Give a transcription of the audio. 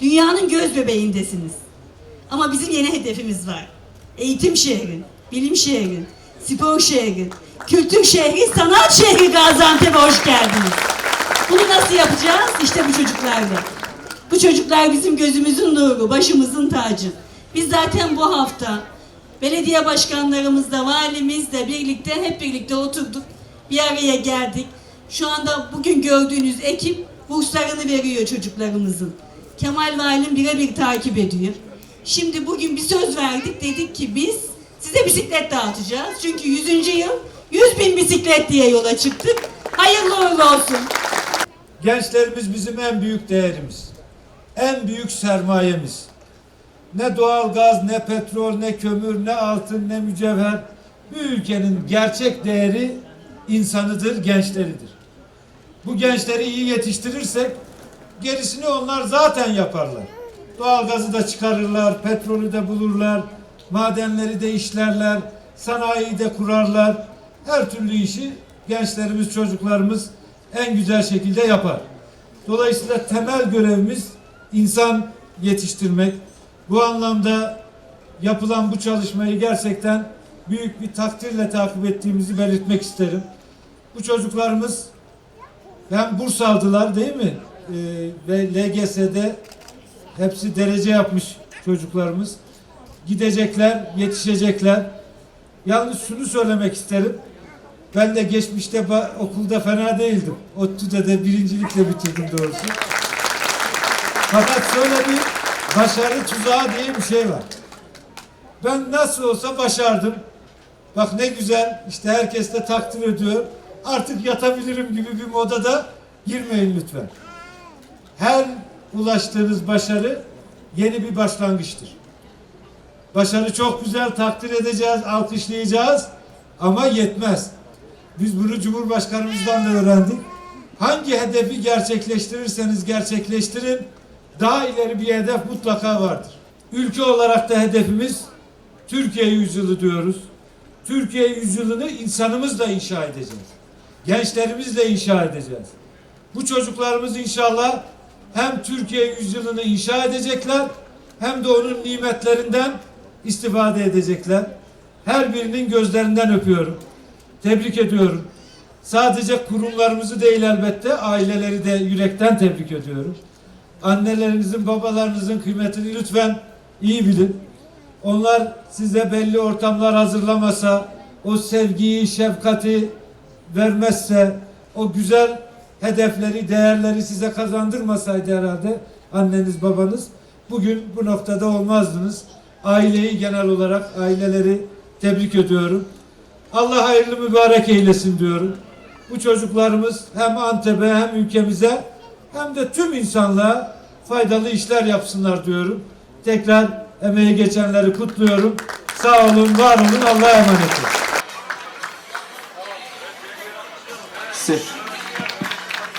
Dünyanın göz bebeğindesiniz. Ama bizim yeni hedefimiz var. Eğitim şehri, bilim şehri, spor şehri, kültür şehri, sanat şehri Gaziantep'e hoş geldiniz. Bunu nasıl yapacağız? İşte bu çocuklarla. Bu çocuklar bizim gözümüzün nuru, başımızın tacı. Biz zaten bu hafta belediye başkanlarımızla, valimizle birlikte hep birlikte oturduk. Bir araya geldik. Şu anda bugün gördüğünüz ekip burslarını veriyor çocuklarımızın. Kemal Valim birebir takip ediyor. Şimdi bugün bir söz verdik. Dedik ki biz size bisiklet dağıtacağız. Çünkü 100. yıl 100 bin bisiklet diye yola çıktık. Hayırlı uğurlu olsun. Gençlerimiz bizim en büyük değerimiz. En büyük sermayemiz. Ne doğal gaz, ne petrol, ne kömür, ne altın, ne mücevher. Bu ülkenin gerçek değeri insanıdır, gençleridir. Bu gençleri iyi yetiştirirsek gerisini onlar zaten yaparlar. Doğalgazı da çıkarırlar, petrolü de bulurlar, madenleri de işlerler, sanayiyi de kurarlar. Her türlü işi gençlerimiz, çocuklarımız en güzel şekilde yapar. Dolayısıyla temel görevimiz insan yetiştirmek. Bu anlamda yapılan bu çalışmayı gerçekten büyük bir takdirle takip ettiğimizi belirtmek isterim. Bu çocuklarımız hem burs aldılar değil mi? Ee, ve LGS'de hepsi derece yapmış çocuklarımız. Gidecekler, yetişecekler. Yalnız şunu söylemek isterim. Ben de geçmişte okulda fena değildim. ODTÜ'de de birincilikle bitirdim doğrusu. Fakat şöyle bir başarı tuzağı diye bir şey var. Ben nasıl olsa başardım. Bak ne güzel işte herkes de takdir ediyor. Artık yatabilirim gibi bir moda da girmeyin lütfen. Her ulaştığınız başarı yeni bir başlangıçtır. Başarı çok güzel takdir edeceğiz, alkışlayacağız ama yetmez. Biz bunu Cumhurbaşkanımızdan da öğrendik. Hangi hedefi gerçekleştirirseniz gerçekleştirin, daha ileri bir hedef mutlaka vardır. Ülke olarak da hedefimiz Türkiye yüzyılı diyoruz. Türkiye yüzyılını insanımızla inşa edeceğiz. Gençlerimizle inşa edeceğiz. Bu çocuklarımız inşallah hem Türkiye yüzyılını inşa edecekler hem de onun nimetlerinden istifade edecekler. Her birinin gözlerinden öpüyorum. Tebrik ediyorum. Sadece kurumlarımızı değil elbette aileleri de yürekten tebrik ediyorum. Annelerinizin, babalarınızın kıymetini lütfen iyi bilin. Onlar size belli ortamlar hazırlamasa, o sevgiyi, şefkati vermezse, o güzel hedefleri, değerleri size kazandırmasaydı herhalde anneniz, babanız bugün bu noktada olmazdınız. Aileyi genel olarak aileleri tebrik ediyorum. Allah hayırlı mübarek eylesin diyorum. Bu çocuklarımız hem Antep'e hem ülkemize hem de tüm insanlığa faydalı işler yapsınlar diyorum. Tekrar emeği geçenleri kutluyorum. Sağ olun, var olun, Allah'a emanet olun.